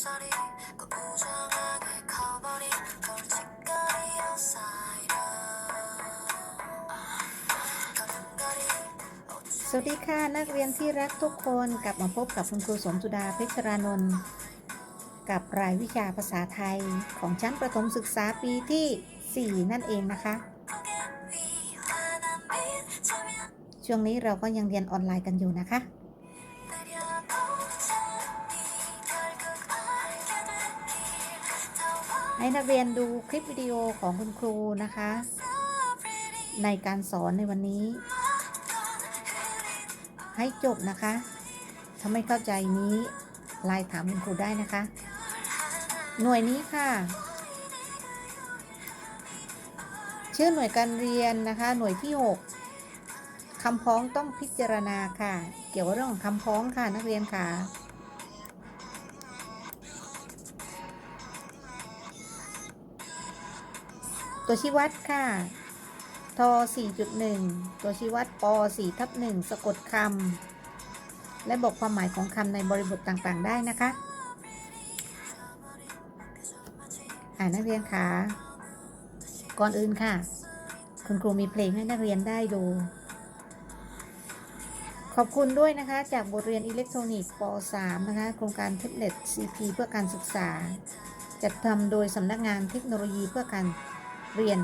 สวัสดีค่ะนักเรียนที่รักทุกคนกลับมาพบกับคุณครูสมจุดาเพชรานนท์กับรายวิชาภาษาไทยของชั้นประถมศึกษาปีที่ 4 นั่นเองนะคะ ช่วงนี้เราก็ยังเรียนออนไลน์กันอยู่นะคะ ให้นักเรียนดูคลิปวิดีโอของคุณครูนะคะ ในการสอนในวันนี้ ให้จบนะคะถ้าไม่เข้าใจนี้ไลน์ถามคุณครูได้นะคะ หน่วยนี้ค่ะ ชื่อหน่วยการเรียนนะคะ หน่วยที่ 6คำพ้องต้องพิจารณาค่ะ เกี่ยวกับเรื่องของคำพ้องค่ะนักเรียนค่ะ ตัวชี้วัดค่ะ ท 4.1 ตัวชี้วัดป4ทับ1สะกดคำ และบอกความหมายของคำในบริบทต่างๆ ได้นะคะ อ่านักเรียนคะก่อนอื่นค่ะ คุณครูมีเพลงให้นักเรียนได้ดูขอบคุณด้วยนะคะ จากบทเรียนอิเล็กทรอนิกส์ป .3 นะคะ โครงการเท b เ e t CP เพื่อการศึกษา จัดทำโดยสำนักงานเทคโนโลยีเพื่อการ เรียน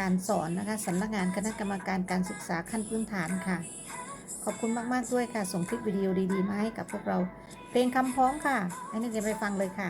การสอนนะคะสำนักงานคณะกรรมการการศึกษาขั้นพื้นฐานค่ะ ขอบคุณมาก ๆ ด้วยค่ะ ส่งคลิปวิดีโอดี ๆ มาให้กับพวกเรา เพลงคำพ้องค่ะให้นักเรียนไปฟังเลยค่ะ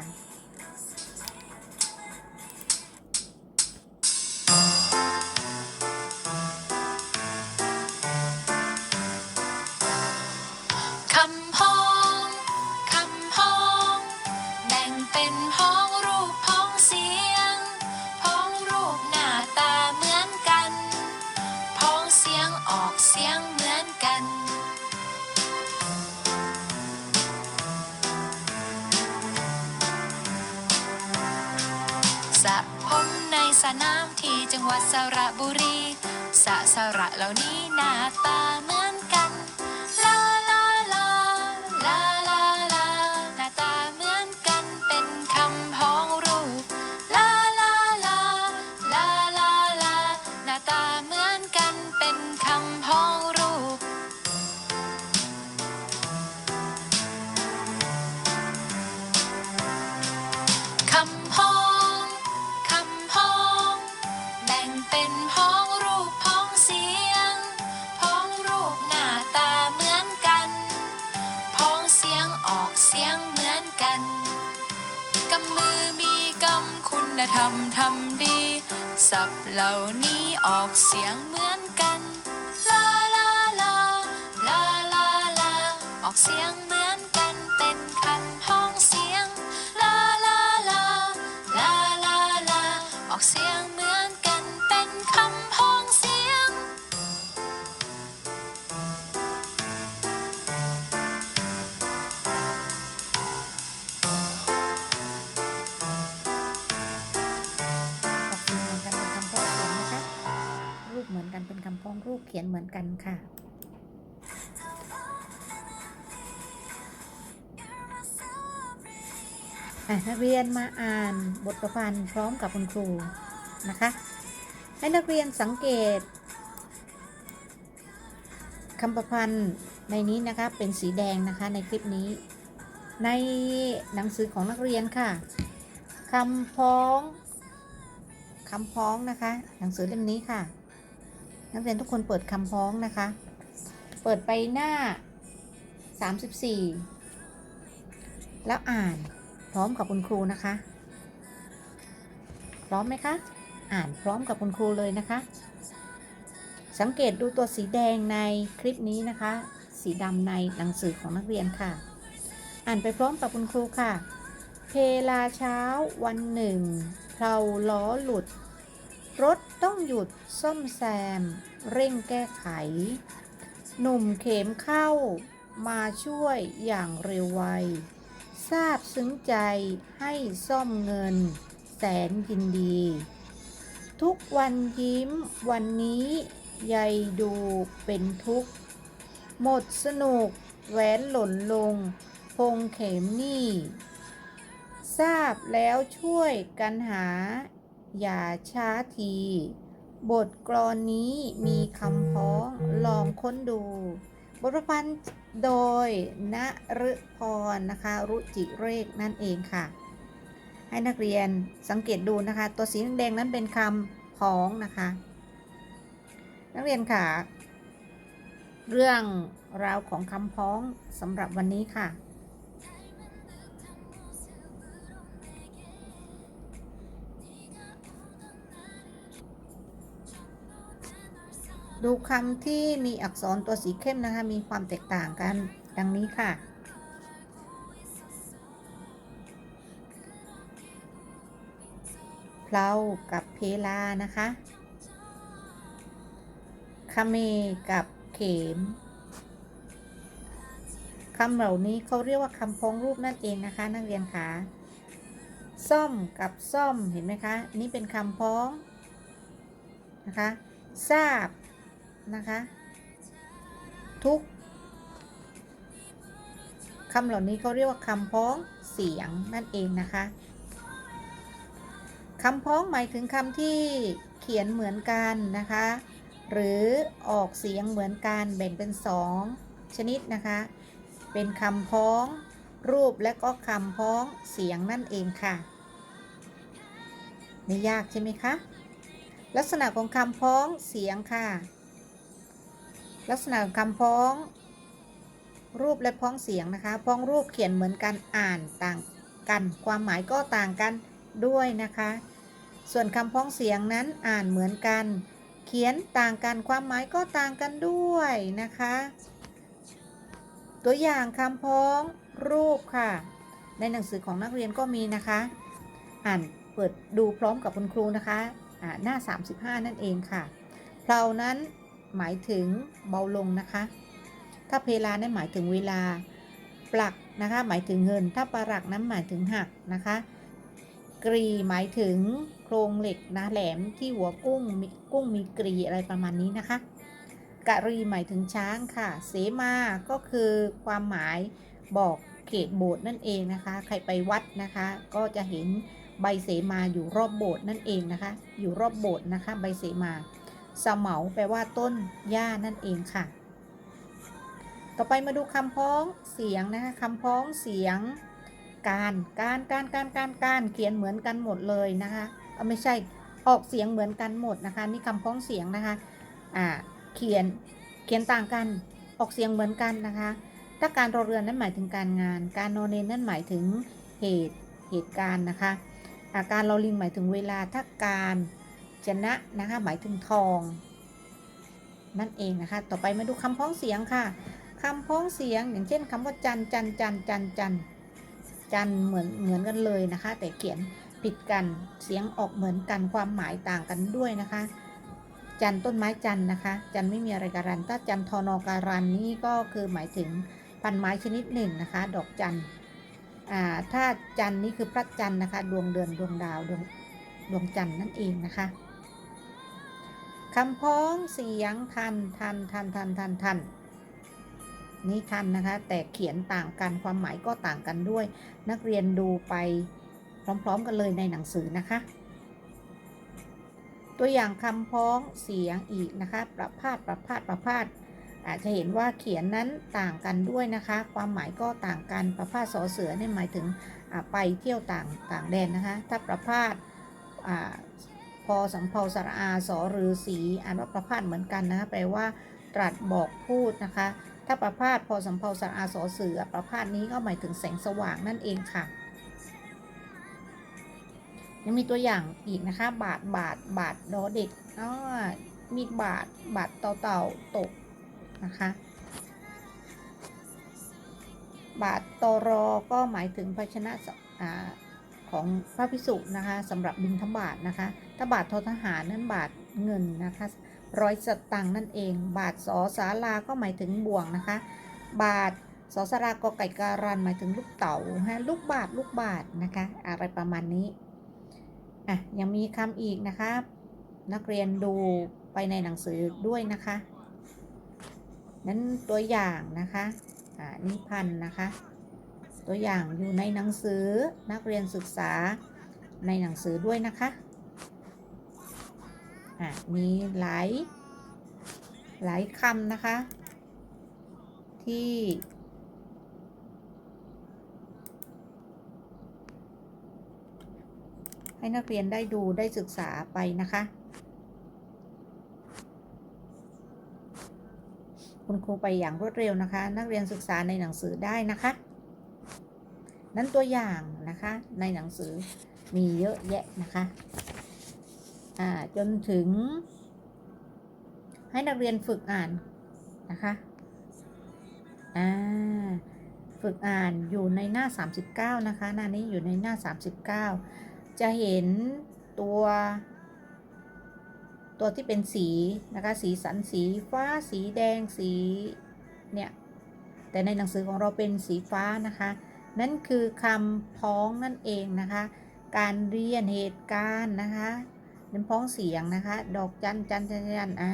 มในสนามที่จังหวัดสระบุรีสะสระเหล่านี้หน้าตาำทำดี สับเหล่านี้ออกเสียงเหมือนกัน ลาลาลา ลาลาลา ออกเสียงเหมือนกันเป็นคำพ้องเสียง ลาลาลา ลาลาลา ออกเสียง ขียนเหมือนกันค่ะอะ นักเรียนมาอ่านบทประพันธ์พร้อมกับคุณครูนะคะ ให้นักเรียนสังเกตคำประพันธ์ในนี้นะคะเป็นสีแดงนะคะในคลิปนี้ ในหนังสือของนักเรียนค่ะคำพ้องคำพ้องนะคะ หนังสือเล่มนี้ค่ะ นักเรียนทุกคนเปิดคำพ้องนะคะ เปิดไปหน้า 34 แล้วอ่านพร้อมกับคุณครูนะคะ พร้อมไหมคะ อ่านพร้อมกับคุณครูเลยนะคะ สังเกตดูตัวสีแดงในคลิปนี้นะคะ สีดำในหนังสือของนักเรียนค่ะ อ่านไปพร้อมกับคุณครูค่ะเพลาเช้าวันหนึ่งเพลาล้อหลุด รถต้องหยุดซ่อมแซม เร่งแก้ไข หนุ่มเข็มเข้า มาช่วยอย่างเร็วไวทราบซึ้งใจให้ซ่อมเงิน แสนยินดี ทุกวันยิ้มวันนี้ใยดูเป็นทุกข์ หมดสนุกแหวนหล่นลง พงเข็มนี่ ทราบแล้วช่วยกันหา อย่าช้าที บทกลอนนี้มีคำพ้องลองค้นดู บทประพันธ์โดยณฤพรนะคะ รุจิเรกนั่นเองค่ะ ให้นักเรียนสังเกตดูนะคะ ตัวสีแดงๆนั้นเป็นคำพ้องนะคะ นักเรียนค่ะ เรื่องราวของคำพ้องสำหรับวันนี้ค่ะ ดูคำที่มีอักษรตัวสีเข้มนะคะ มีความแตกต่างกันดังนี้ค่ะ เพลากับเพลานะคะคเมกับเข็มคำเหล่านี้เขาเรียกว่าคำพ้องรูปนั่นเองนะคะ นักเรียนคะซ่อมกับซ่อมเห็นไหมคะ นี่เป็นคำพ้องนะคะ ทราบ นะคะ ทุกคำเหล่านี้เขาเรียกว่าคำพ้องเสียงนั่นเองนะคะคำพ้องหมายถึงคำที่เขียนเหมือนกันนะคะ หรือออกเสียงเหมือนกันแบ่งเป็นสองชนิดนะคะ เป็นคำพ้องรูปและก็คำพ้องเสียงนั่นเองค่ะไม่ยากใช่ไหมคะ ลักษณะของคำพ้องเสียงค่ะ ลักษณะของคำพ้อง รูปและพ้องเสียงนะคะ พ้องรูปเขียนเหมือนกันอ่านต่างกัน ความหมายก็ต่างกันด้วยนะคะ ส่วนคำพ้องเสียงนั้นอ่านเหมือนกัน เขียนต่างกันความหมายก็ต่างกันด้วยนะคะ ตัวอย่างคำพ้องรูปค่ะ ในหนังสือของนักเรียนก็มีนะคะ อ่านเปิดดูพร้อมกับคุณครูนะคะอ่าหน้า 35 นั่นเองค่ะเพลานั้น หมายถึงเบาลงนะคะ ถ้าเพลานั้นหมายถึงเวลา ปลักนะคะหมายถึงเงิน ถ้าปรักนั้นหมายถึงหักนะคะ กรีหมายถึงโครงเหล็กนะแหลมที่หัวกุ้งมีกุ้งมีกรีอะไรประมาณนี้นะคะ กะรีหมายถึงช้างค่ะ เสมาก็คือความหมายบอกเขตโบสถ์นั่นเองนะคะ ใครไปวัดนะคะ ก็จะเห็นใบเสมาอยู่รอบโบสถ์นั่นเองนะคะ อยู่รอบโบสถ์นะคะ ใบเสมา สาเหมาแปลว่าต้นหญ้านั่นเองค่ะ ต่อไปมาดูคำพ้องเสียงนะคะคำพ้องเสียงการการการการการการเขียนเหมือนกันหมดเลยนะคะไม่ใช่ออกเสียงเหมือนกันหมดนะคะนี่คำพ้องเสียงนะคะอ่าเขียนเขียนต่างกันออกเสียงเหมือนกันนะคะ ถ้าการรอเรือนนั้นหมายถึงการงาน การนอนเนนนั่นหมายถึงเหตุเหตุการณ์นะคะอาการลอลิงหมายถึงเวลาถ้าการ ชนะนะคะ หมายถึงทอง นั่นเองนะคะ ต่อไปมาดูคำพ้องเสียงค่ะคำพ้องเสียงอย่างเช่นคำว่าจันจันจันจันจันจันเหมือนเหมือนกันเลยนะคะ แต่เขียนผิดกันเสียงออกเหมือนกันความหมายต่างกันด้วยนะคะ จันต้นไม้จันนะคะ จันไม่มีอะไรการันถ้าจันทอนอการันนี่ก็คือหมายถึงพันไม้ชนิดหนึ่งนะคะ ดอกจันอ่าถ้าจันนี่คือพระจันนะคะ ดวงเดือนดวงดาวดวงดวงจันนั่นเองนะคะ คำพ้องเสียงทันทันทันทันทันทันนี่ทันนะคะ แต่เขียนต่างกันความหมายก็ต่างกันด้วย นักเรียนดูไปพร้อม ๆ กันเลยในหนังสือนะคะ ตัวอย่างคำพ้องเสียงอีกนะคะ ประพาสประพาสประพาสอาจจะเห็นว่าเขียนนั้นต่างกันด้วยนะคะ ความหมายก็ต่างกันประพาสสอเสือเนี่ยหมายถึงไปเที่ยวต่างต่างแดนนะคะ ถ้าประพาส พอสำเพาสระอาสอรือสีอ่านว่าประพาสเหมือนกันนะคะแปลว่า ตรัสบอกพูดนะคะ ถ้าประพาสพอสำเพาสระอาสอเสือประพาสนี้ก็หมายถึงแสงสว่างนั่นเองค่ะ ยังมีตัวอย่างอีกนะคะ บาทบาทบาทดอเด็กอ๋อมีดบาทบาทเต่าเต่าตกนะคะบาทตอรอก็หมายถึงภาชนะอ ของพระพิสุนะคะสำหรับบิณฑบาตนะคะถ้าบาทททหารนั้นบาทเงินนะคะร้อยสตังค์นั่นเอง บาทสอสาลาก็หมายถึงบ่วงนะคะ บาทสอสารากอไก่การันหมายถึงลูกเต๋าฮะลูกบาทลูกบาทนะคะ อะไรประมาณนี้อะยังมีคำอีกนะคะ นักเรียนดูไปในหนังสือด้วยนะคะนั้นตัวอย่างนะคะอ่านี่พันนะคะ ตัวอย่างอยู่ในหนังสือนักเรียนศึกษาในหนังสือด้วยนะคะอะมีหลายหลายคำนะคะ ที่ ให้นักเรียนได้ดูได้ศึกษาไปนะคะคุณครูไปอย่างรวดเร็วนะคะ นักเรียนศึกษาในหนังสือได้นะคะ นั้นตัวอย่างนะคะ ในหนังสือมีเยอะแยะนะคะอ่าจนถึง ให้นักเรียนฝึกอ่านนะคะอ่าฝึกอ่านอยู่ในหน้า 39 นะคะ หน้านี้อยู่ในหน้า 39 จะเห็นตัว ตัวที่เป็นสีนะคะ สีสันสีฟ้าสีแดงสีเนี่ย แต่ในหนังสือของเราเป็นสีฟ้านะคะ นั่นคือคำพ้องนั่นเองนะคะ การเรียนเหตุการณ์นะคะเป็นพ้องเสียงนะคะ ดอกจันจันจันจันอ่า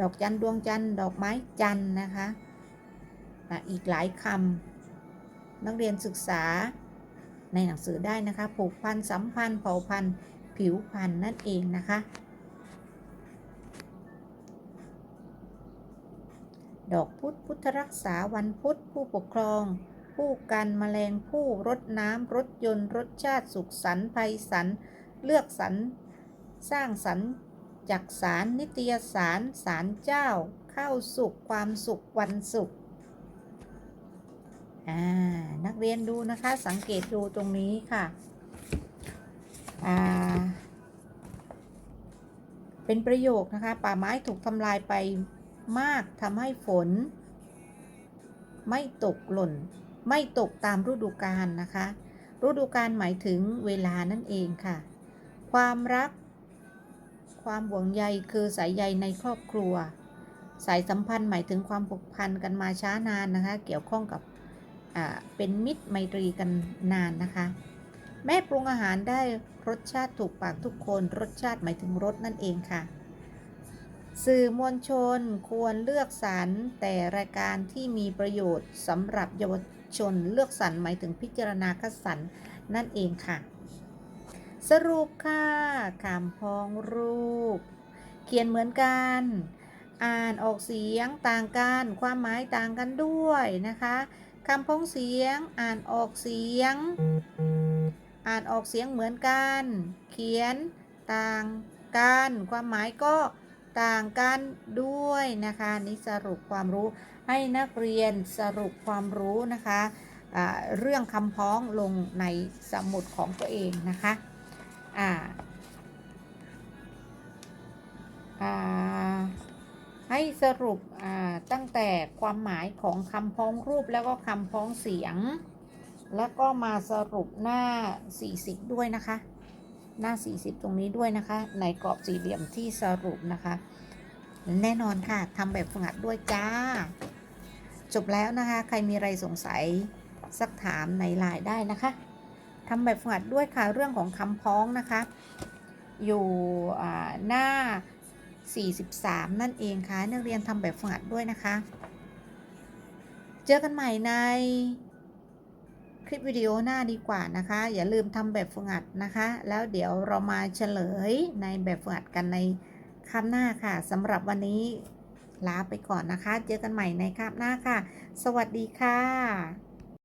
ดอกจันดวงจันดอกไม้จันนะคะอะอีกหลายคำนักเรียนศึกษาในหนังสือได้นะคะผูกพันสัมพันธ์เผ่าพันธุ์ผิวพันธุ์นั่นเองนะคะ ดอกพุธพุทธรักษาวันพุธผู้ปกครอง ผู้กันแมลงผู้รดน้ำรถยนต์รสชาติสุขสันภัยสันเลือกสรรสร้างสรรจักสารนิตยสารสารเจ้า เข้าสุขความสุขวันสุขอ่านักเรียนดูนะคะสังเกตดูตรงนี้ค่ะอ่าเป็นประโยคนะคะ ป่าไม้ถูกทำลายไปมากทำให้ฝน ไม่ตกหล่น ไม่ตกตามฤดูกาลนะคะ ฤดูกาลหมายถึงเวลานั่นเองค่ะ ความรัก ความห่วงใยคือสายใยในครอบครัว สายสัมพันธ์หมายถึงความผูกพันกันมาช้านานนะคะ เกี่ยวข้องกับเป็นมิตรไมตรีกันนานนะคะ แม่ปรุงอาหารได้รสชาติถูกปากทุกคน รสชาติหมายถึงรสนั่นเองค่ะ สื่อมวลชนควรเลือกสรรแต่รายการที่มีประโยชน์สำหรับเยาวช น เลือกสรรหมายถึงพิจารณาคัดสรรนั่นเองค่ะ สรุปค่ะคำพ้องรูป เขียนเหมือนกัน อ่านออกเสียงต่างกัน ความหมายต่างกันด้วยนะคะคำพ้องเสียง อ่านออกเสียง อ่านออกเสียงเหมือนกัน เขียนต่างกัน ความหมายก็ ต่างกันด้วยนะคะนี่สรุปความรู้ให้นักเรียนสรุปความรู้นะคะอ่าเรื่องคำพ้องลงในสมุดของตัวเองนะคะอ่าอ่าให้สรุปตั้งแต่ความหมายของคำพ้องรูปแล้วก็คำพ้องเสียง แล้วก็มาสรุปหน้า 40 ด้วยนะคะ หน้า 40 ตรงนี้ด้วยนะคะ ในกรอบสี่เหลี่ยมที่สรุปนะคะ แน่นอนค่ะทำแบบฝึกหัดด้วยจ้า จบแล้วนะคะ ใครมีอะไรสงสัยสักถามในไลน์ได้นะคะทำแบบฝึกหัดด้วยค่ะเรื่องของคำพ้องนะคะ อยู่อ่าหน้า 43 นั่นเองค่ะนักเรียนทำแบบฝึกหัดด้วยนะคะ เจอกันใหม่ใน คลิปวิดีโอหน้าดีกว่านะคะ อย่าลืมทำแบบฝึกหัดนะคะ แล้วเดี๋ยวเรามาเฉลยในแบบฝึกหัดกันในคาบหน้าค่ะสำหรับวันนี้ลาไปก่อนนะคะ เจอกันใหม่ในคาบหน้าค่ะ สวัสดีค่ะ